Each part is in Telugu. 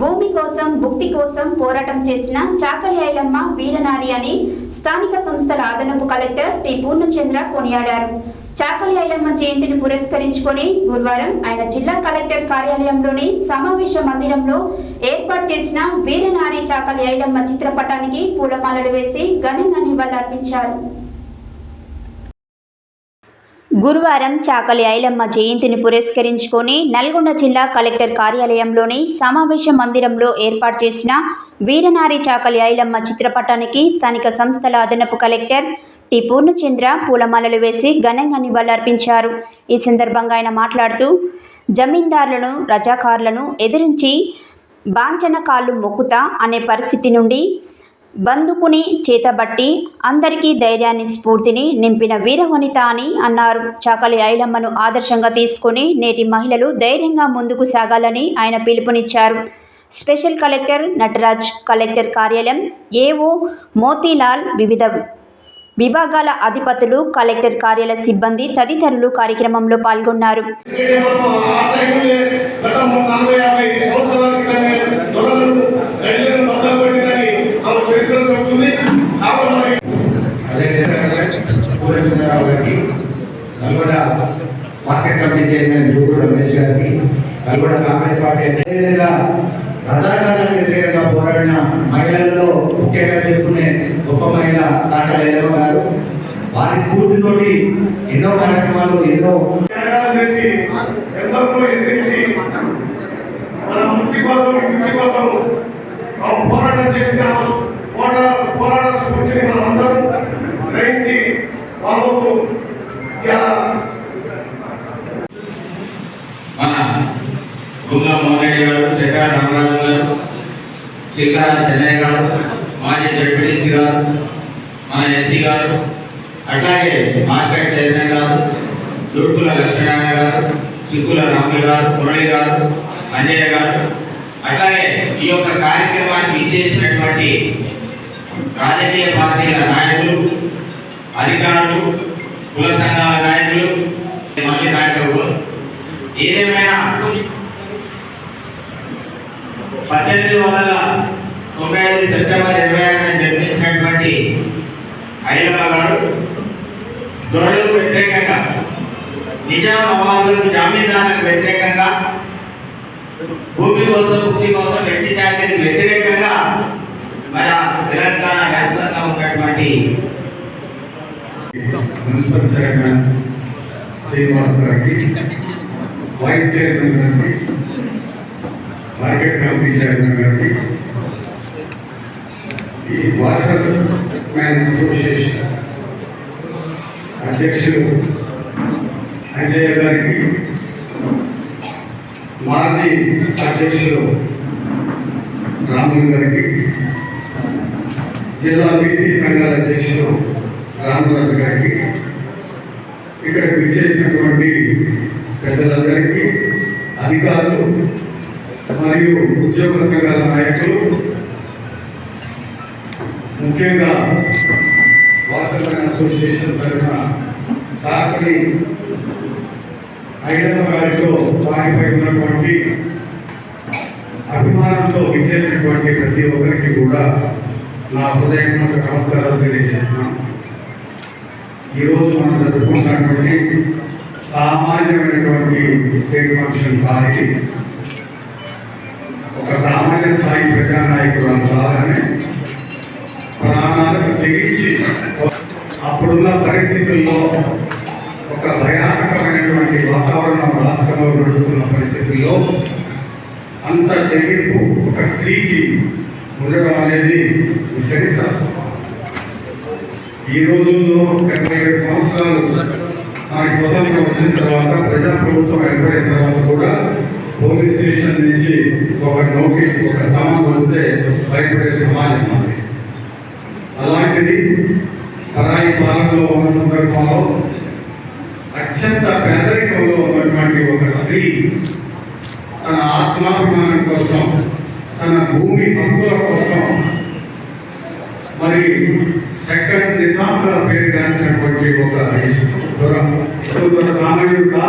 భూమి కోసం భుక్తి కోసం పోరాటం చేసిన చాకలి ఐలమ్మ వీరనారి అని స్థానిక సంస్థల అదనపు కలెక్టర్ టి. పూర్ణచంద్ర కొనియాడారు. చాకలి ఐలమ్మ జయంతిని పురస్కరించుకొని గురువారం ఆయన జిల్లా కలెక్టర్ కార్యాలయంలోని సమావేశ మందిరంలో ఏర్పాటు చేసిన వీరనారి చాకలి ఐలమ్మ చిత్రపటానికి పూలమాలలు వేసి ఘనంగా నివాళులర్పించారు. గురువారం చాకలి ఐలమ్మ జయంతిని పురస్కరించుకొని నల్గొండ జిల్లా కలెక్టర్ కార్యాలయంలోని సమావేశ మందిరంలో ఏర్పాటు చేసిన వీరనారి చాకలి ఐలమ్మ చిత్రపటానికి స్థానిక సంస్థల అదనపు కలెక్టర్ టి పూర్ణచంద్ర పూలమాలలు వేసి ఘనంగా నివాళులర్పించారు. ఈ సందర్భంగా ఆయన మాట్లాడుతూ జమీందారులను రజాకారులను ఎదిరించి బాంచన కాళ్ళు మొక్కుతా అనే పరిస్థితి నుండి బంధుకుని చేతబట్టి అందరికీ ధైర్యాన్ని స్ఫూర్తిని నింపిన వీరవనిత అని అన్నారు. చాకలి ఐలమ్మను ఆదర్శంగా తీసుకుని నేటి మహిళలు ధైర్యంగా ముందుకు సాగాలని ఆయన పిలుపునిచ్చారు. స్పెషల్ కలెక్టర్ నటరాజ్ కలెక్టర్ కార్యాలయం ఏఓ మోతీలాల్ వివిధ విభాగాల అధిపతులు కలెక్టర్ కార్యాలయ సిబ్బంది తదితరులు కార్యక్రమంలో పాల్గొన్నారు. సంవత్సరాల క్రితమే దొరలను గడిలను బద్దలు పెట్టిందని ఆమె చరిత్ర చెబుతుంది కాబట్టి మరి అదేవిధంగా పూర్ణచంద్రరావు గారికి Nalgonda market committee chairman Jugudu Ramesh గారికి నల్గొండ కాంగ్రెస్ పార్టీ అదేవిధంగా రజాకారాలకు వ్యతిరేకంగా పోరాడిన మహిళల్లో ముఖ్యంగా చెప్పుకునే గొప్ప మహిళ తాటా లేదవ గారు. వారి స్ఫూర్తితోటి ఎన్నో కార్యక్రమాలు ఎన్నో త్యాగాలు ఎదిరించి మన ముక్తి కోసం ముక్తి కోసం పోరాటం చేసిన పోరాట పోరాట స్ఫూర్తిని మనం అందరం గ్రహించి వాళ్ళకు మన గుండా మోహన్ గారు చెక్కా రామరాజు గారు చిల్కా చెన్నయ్య గారు మాజీ జడ్పీటీసీ గారు మన ఎస్సీ గారు అట్లాగే మార్కెట్ చైర్మన్ గారు దుర్కుల లక్ష్మీనారాయణ గారు చిక్కుల రాములు గారు మురళి గారు అంజయ్య గారు అట్లాగే ఈ యొక్క కార్యక్రమానికి ఇచ్చేసినటువంటి రాజకీయ పార్టీల నాయకులు అధికారులు కుల సంఘాల నాయకులు మళ్ళీ నాయకులు ఏదేమైనా పద్దెనిమిది వందల తొంభై ఐదు సెప్టెంబర్ ఇరవై ఆరున జన్మించినటువంటి ఐలమ్మ గారు దొరలకు వ్యతిరేకంగా నిజాం నవాబులకు జామీందారులకు వ్యతిరేకంగా భూమి కోసం ముక్తి కోసం వ్యక్తి చాకరికి వ్యతిరేకంగా మన తెలంగాణ వ్యాప్తంగా ఉన్నటువంటి మున్సిపల్ చైర్మన్ శ్రీనివాస్ గారికి వైస్ చైర్మన్ గారికి మార్కెట్ కమిటీ చైర్మన్ గారికి ఈ వాటర్ మ్యాన్ అసోసియేషన్ అధ్యక్షులు అజయ్ గారికి మాజీ అధ్యక్షులు రాములు గారికి జిల్లా బీసీ సంఘాల అధ్యక్షులు రామరాజు గారికి ఇక్కడ విచ్చేసినటువంటి పెద్దలందరికీ అధికారులు మరియు ఉద్యోగ సంఘాల నాయకులు ముఖ్యంగా వాసన అసోసియేషన్ తరఫున సాకలి ఐదవ గారితో వారిపై ఉన్నటువంటి అభిమానంతో విచ్చేసినటువంటి ప్రతి ఒక్కరికి కూడా నా హృదయపూర్వక నమస్కారాలు తెలియజేస్తున్నాను. ఈరోజు మనం జరుపుకుంటున్నటువంటి సామాన్యమైనటువంటి స్టేట్ ఫంక్షన్ కాదు ఒక సామాన్య స్థాయి ప్రజానాయకుడు కావాలని ప్రాణాలకు తెగించి అప్పుడున్న పరిస్థితుల్లో ఒక భయానకమైనటువంటి వాతావరణం రాష్ట్రంలో నడుస్తున్న పరిస్థితుల్లో అంత తెగింపు ఒక స్త్రీకి ఉండడం అనేది చరిత్ర ఈ రోజుల్లో డెబ్బై ఐదు సంవత్సరాలు నాకు స్వతంత్రం వచ్చిన తర్వాత ప్రజాప్రభుత్వం ఏర్పడిన తర్వాత కూడా పోలీస్ స్టేషన్ నుంచి ఒక నోటీస్ ఒక సమన్ వస్తే భయపడే సమాజం అలాంటిది పరాయి పాలనలో ఉన్న సందర్భంలో అత్యంత పేదరికంలో ఉన్నటువంటి ఒక స్త్రీ తన ఆత్మాభిమానం కోసం తన భూమి హక్కుల కోసం మరి సెక్టర్ నిజాంలో పేరు రాసినటువంటి ఒక సామాన్యుడుగా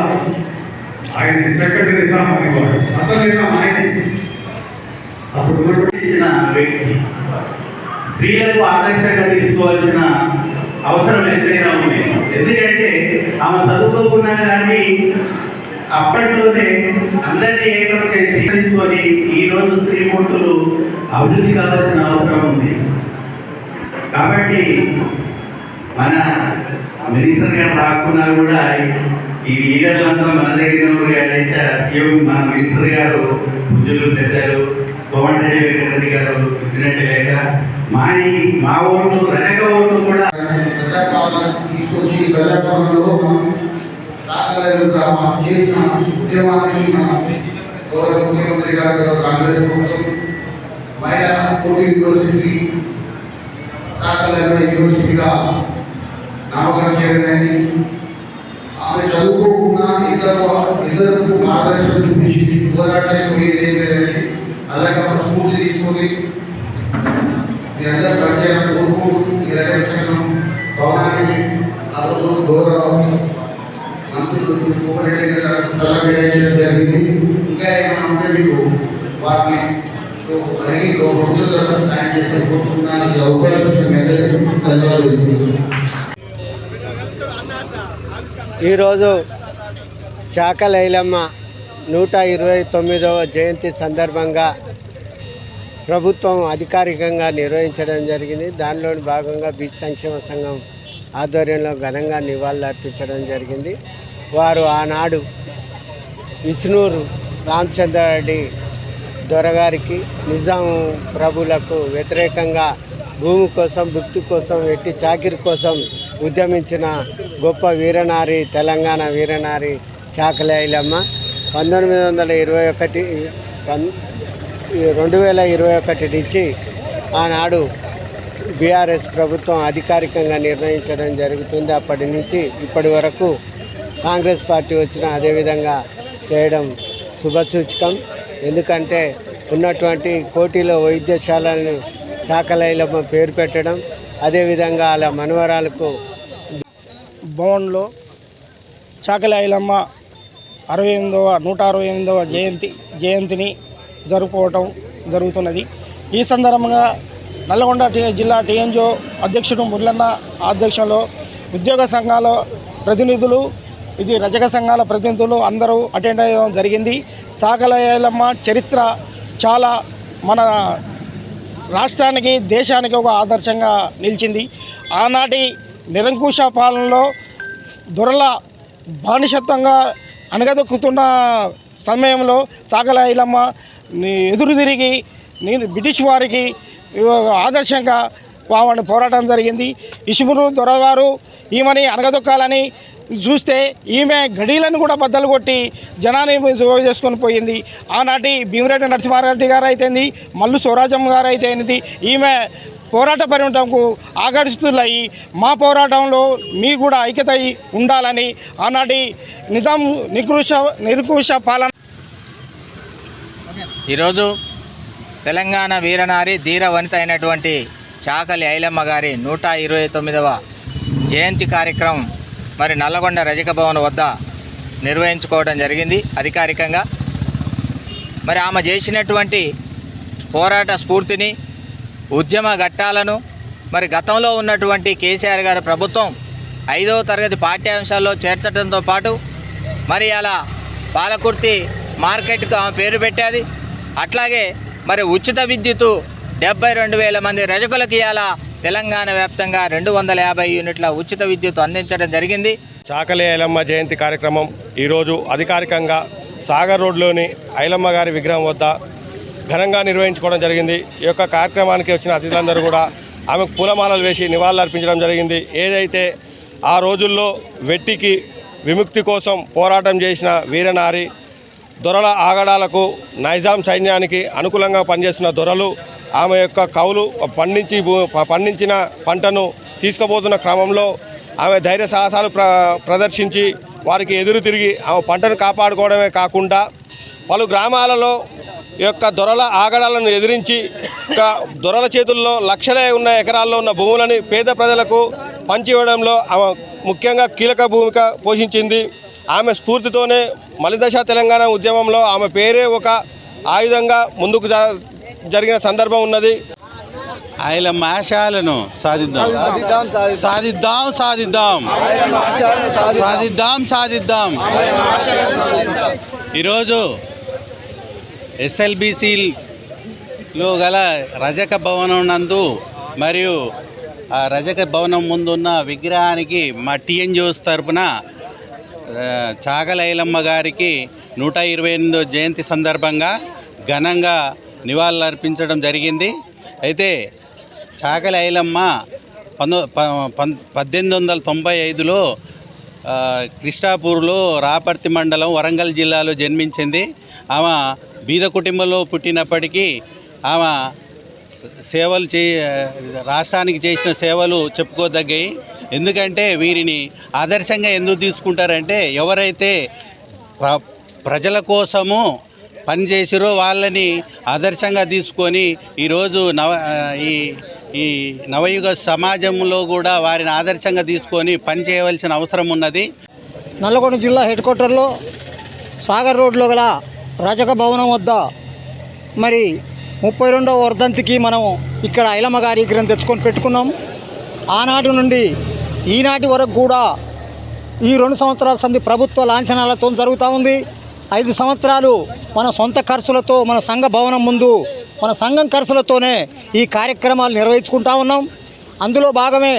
ఆయన సెక్టర్ నిజాం అనేవాడు అసలు నిజాం ఆయన. అప్పుడు ఇచ్చిన వ్యక్తి. స్త్రీలకు ఆదర్శంగా తీసుకోవాల్సిన అవసరం ఎంతైనా ఉంది. ఎందుకంటే ఆమె చదువుకోకుండా కానీ అప్పట్లోనే అందరినీ ఏకం చేసి తీసుకొని ఈరోజు స్త్రీమూర్తులు అభివృద్ధి కావాల్సిన అవసరం ఉంది. కాబట్టి మన మినిస్టర్ గారు రాకున్నా కూడా ఈ లీడర్లంతా మన దగ్గర సీఎం మన మినిస్టర్ గారు పూజలు పెద్దలు కోమటిరెడ్డి వెంకటరెడ్డి గారు ఇచ్చినట్టు లేక మా మా ఓటు రజక ఓటు కూడా తీసుకొచ్చి ప్రజాపాలనలో మనం చేసిన ఉద్యమాన్ని మనం గౌరవ ముఖ్యమంత్రి గారు కాంగ్రెస్ ప్రభుత్వం మహిళా కోటి యూనివర్సిటీ రాష్ట్రాల యూనివర్సిటీగా నామకరణం చేయడమని ఆమె చదువుకోకుండా ఇద్దరు ఇద్దరు మార్గదర్శనం చూపించింది పోరాటానికి పోయేది ఏం లేదని అలాగే ఒక స్ఫూర్తి తీసుకొని మీరందరూ పనిచేయాలని కోరుకుంటూ ఈ రైతు సంఘం భవనాన్ని ఆ రోజు గౌరవ మంత్రులు కోమరెడ్డి గారు తలపెట్టడం జరిగింది ఇంకా ఏమైనా ఉంటే మీకు వాటిని అడిగి ప్రభుత్వం సాయం చేసి కోరుకుంటున్నాను ఈ అవకాశం ఈరోజు చాకలైలమ్మ నూట ఇరవై తొమ్మిదవ జయంతి సందర్భంగా ప్రభుత్వం అధికారికంగా నిర్వహించడం జరిగింది. దానిలోని భాగంగా బీచ్ సంక్షేమ సంఘం ఆధ్వర్యంలో ఘనంగా నివాళులర్పించడం జరిగింది. వారు ఆనాడు విష్ణూరు రామచంద్రారెడ్డి దొరగారికి నిజాం ప్రభులకు వ్యతిరేకంగా భూమి కోసం భుక్తి కోసం ఎట్టి చాకిరి కోసం ఉద్యమించిన గొప్ప వీరనారి తెలంగాణ వీరనారి చాకలైలమ్మ పంతొమ్మిది వందల ఇరవై ఒకటి రెండు వేల ఇరవై ఒకటి నుంచి ఆనాడు బీఆర్ఎస్ ప్రభుత్వం అధికారికంగా నిర్ణయించడం జరుగుతుంది. అప్పటి నుంచి ఇప్పటి వరకు కాంగ్రెస్ పార్టీ వచ్చిన అదేవిధంగా చేయడం శుభసూచకం. ఎందుకంటే ఉన్నటువంటి కోటిలో వైద్యశాలను చాకలైలమ్మ పేరు పెట్టడం అదేవిధంగా అలా మనవరాలకు భవన్లో చాకలాయిలమ్మ అరవై ఎనిమిదవ నూట అరవై ఎనిమిదవ జయంతి జయంతిని జరుపుకోవటం జరుగుతున్నది. ఈ సందర్భంగా నల్గొండ జిల్లా టీఎన్జో అధ్యక్షుడు ముర్లన్న అధ్యక్షంలో ఉద్యోగ సంఘాల ప్రతినిధులు ఇది రజక సంఘాల ప్రతినిధులు అందరూ అటెండ్ అయ్యడం జరిగింది. చాకలి చరిత్ర చాలా మన రాష్ట్రానికి దేశానికి ఒక ఆదర్శంగా నిలిచింది. ఆనాటి నిరంకుశ పాలనలో దొరల బానిసత్వంగా అణగదొక్కుతున్న సమయంలో సాగల ఇలమ్మ ఎదురు తిరిగి నేను బ్రిటిష్ వారికి ఆదర్శంగా ఆమెను పోరాటం జరిగింది. ఇసుమును దొరగారు ఈమెని అణగదొక్కాలని చూస్తే ఈమె గడీలను కూడా బద్దలు కొట్టి జనాన్ని సేవ చేసుకొని పోయింది. ఆనాటి భీమిరెడ్డి నరసింహారెడ్డి గారు అయితేంది మల్లు స్వరాజం గారు అయితేంది ఈమె పోరాట పరిమితంకు ఆకర్షితులయ్యి మా పోరాటంలో మీ కూడా ఐక్యత ఉండాలని ఆనాటి నిజాం నికృష నిర్కృష పాలన ఈరోజు తెలంగాణ వీరనారి ధీర వనిత అయినటువంటి చాకలి ఐలమ్మ గారి నూట ఇరవై తొమ్మిదవ జయంతి కార్యక్రమం మరి నల్లగొండ రజక భవన్ వద్ద నిర్వహించుకోవడం జరిగింది అధికారికంగా. మరి ఆమె చేసినటువంటి పోరాట స్ఫూర్తిని ఉద్యమ ఘట్టాలను మరి గతంలో ఉన్నటువంటి కేసీఆర్ గారి ప్రభుత్వం ఐదవ తరగతి పాఠ్యాంశాల్లో చేర్చడంతో పాటు మరి అలా పాలకుర్తి మార్కెట్కు ఆమె పేరు పెట్టేది. అట్లాగే మరి ఉచిత విద్యుత్తు డెబ్బై రెండు వేల మంది రజకులకు ఇవాళ తెలంగాణ వ్యాప్తంగా రెండు వందల యాభై యూనిట్ల ఉచిత విద్యుత్ అందించడం జరిగింది. చాకలి ఐలమ్మ జయంతి కార్యక్రమం ఈరోజు అధికారికంగా సాగర్ రోడ్లోని ఐలమ్మ గారి విగ్రహం వద్ద ఘనంగా నిర్వహించుకోవడం జరిగింది. ఈ యొక్క కార్యక్రమానికి వచ్చిన అతిథులందరూ కూడా ఆమెకు పూలమాలలు వేసి నివాళులు అర్పించడం జరిగింది. ఏదైతే ఆ రోజుల్లో వెట్టికి విముక్తి కోసం పోరాటం చేసిన వీరనారి దొరల ఆగడాలకు నైజాం సైన్యానికి అనుకూలంగా పనిచేసిన దొరలు ఆమె యొక్క కౌలు పండించి భూ- పండించిన పంటను తీసుకుపోతున్న క్రమంలో ఆమె ధైర్య సాహసాలు ప్ర ప్రదర్శించి వారికి ఎదురు తిరిగి ఆమె పంటను కాపాడుకోవడమే కాకుండా పలు గ్రామాలలో ఈ యొక్క దొరల ఆగడాలను ఎదిరించి ఒక దొరల చేతుల్లో లక్షలే ఉన్న ఎకరాల్లో ఉన్న భూములని పేద ప్రజలకు పంచివ్వడంలో ఆమె ముఖ్యంగా కీలక భూమిక పోషించింది. ఆమె స్ఫూర్తితోనే మలిదశ తెలంగాణ ఉద్యమంలో ఆమె పేరే ఒక ఆయుధంగా ముందుకు జరిగిన సందర్భం ఉన్నది. ఆయలమ్మ ఆశయాలను సాధిద్దాం. సాధిద్దాం సాధిద్దాం. సాధిద్దాం సాధిద్దాం. ఈరోజు ఎస్ఎల్బిసిలో గల రజక భవనం నందు మరియు ఆ రజక భవనం ముందున్న విగ్రహానికి మా టీఎన్జిఓస్ తరపున చాగలైలమ్మ గారికి నూట ఇరవై ఎనిమిదో జయంతి సందర్భంగా ఘనంగా నివాళులు అర్పించడం జరిగింది. అయితే చాకలి ఐలమ్మ పంతొ ప- పం- పద్దెనిమిది వందల తొంభై ఐదులో కృష్ణాపూర్లో రాపర్తి మండలం వరంగల్ జిల్లాలో జన్మించింది. ఆమె బీద కుటుంబంలో పుట్టినప్పటికీ ఆమె సేవలు చే రాష్ట్రానికి చేసిన సేవలు చెప్పుకోదగ్గాయి. ఎందుకంటే వీరిని ఆదర్శంగా ఎందుకు తీసుకుంటారంటే ఎవరైతే ప్ర ప్రజల కోసము పనిచేసిరో వాళ్ళని ఆదర్శంగా తీసుకొని ఈరోజు నవ ఈ ఈ నవయుగ సమాజంలో కూడా వారిని ఆదర్శంగా తీసుకొని పని చేయవలసిన అవసరం ఉన్నది. నల్లగొండ జిల్లా హెడ్ క్వార్టర్లో సాగర్ రోడ్లో గల రజక భవనం వద్ద మరి ముప్పై రెండవ వర్ధంతికి మనం ఇక్కడ ఐలమ్మ గారి విగ్రహం తెచ్చుకొని పెట్టుకున్నాం. ఆనాటి నుండి ఈనాటి వరకు కూడా ఈ రెండు సంవత్సరాల సంధి ప్రభుత్వ లాంఛనాలతో జరుగుతూ ఉంది. ఐదు సంవత్సరాలు మన సొంత ఖర్చులతో మన సంఘ భవనం ముందు మన సంఘం ఖర్చులతోనే ఈ కార్యక్రమాలు నిర్వహించుకుంటా ఉన్నాం. అందులో భాగమే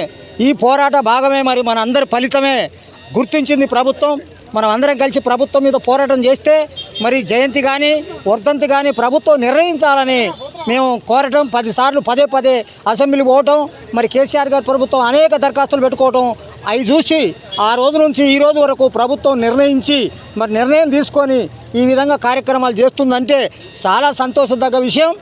ఈ పోరాట భాగమే మరి మన అందరి ఫలితమే గుర్తించింది ప్రభుత్వం. మనం అందరం కలిసి ప్రభుత్వం మీద పోరాటం చేస్తే మరి జయంతి కానీ వర్ధంతి కానీ ప్రభుత్వం నిర్ణయించాలని మేము కోరటం పదిసార్లు పదే పదే అసెంబ్లీ పోవటం మరి కేసీఆర్ గారి ప్రభుత్వం అనేక దరఖాస్తులు పెట్టుకోవటం అవి చూసి ఆ రోజు నుంచి ఈ రోజు వరకు ప్రభుత్వం నిర్ణయించి మరి నిర్ణయం తీసుకొని ఈ విధంగా కార్యక్రమాలు చేస్తుందంటే చాలా సంతోషదగ్గ విషయం.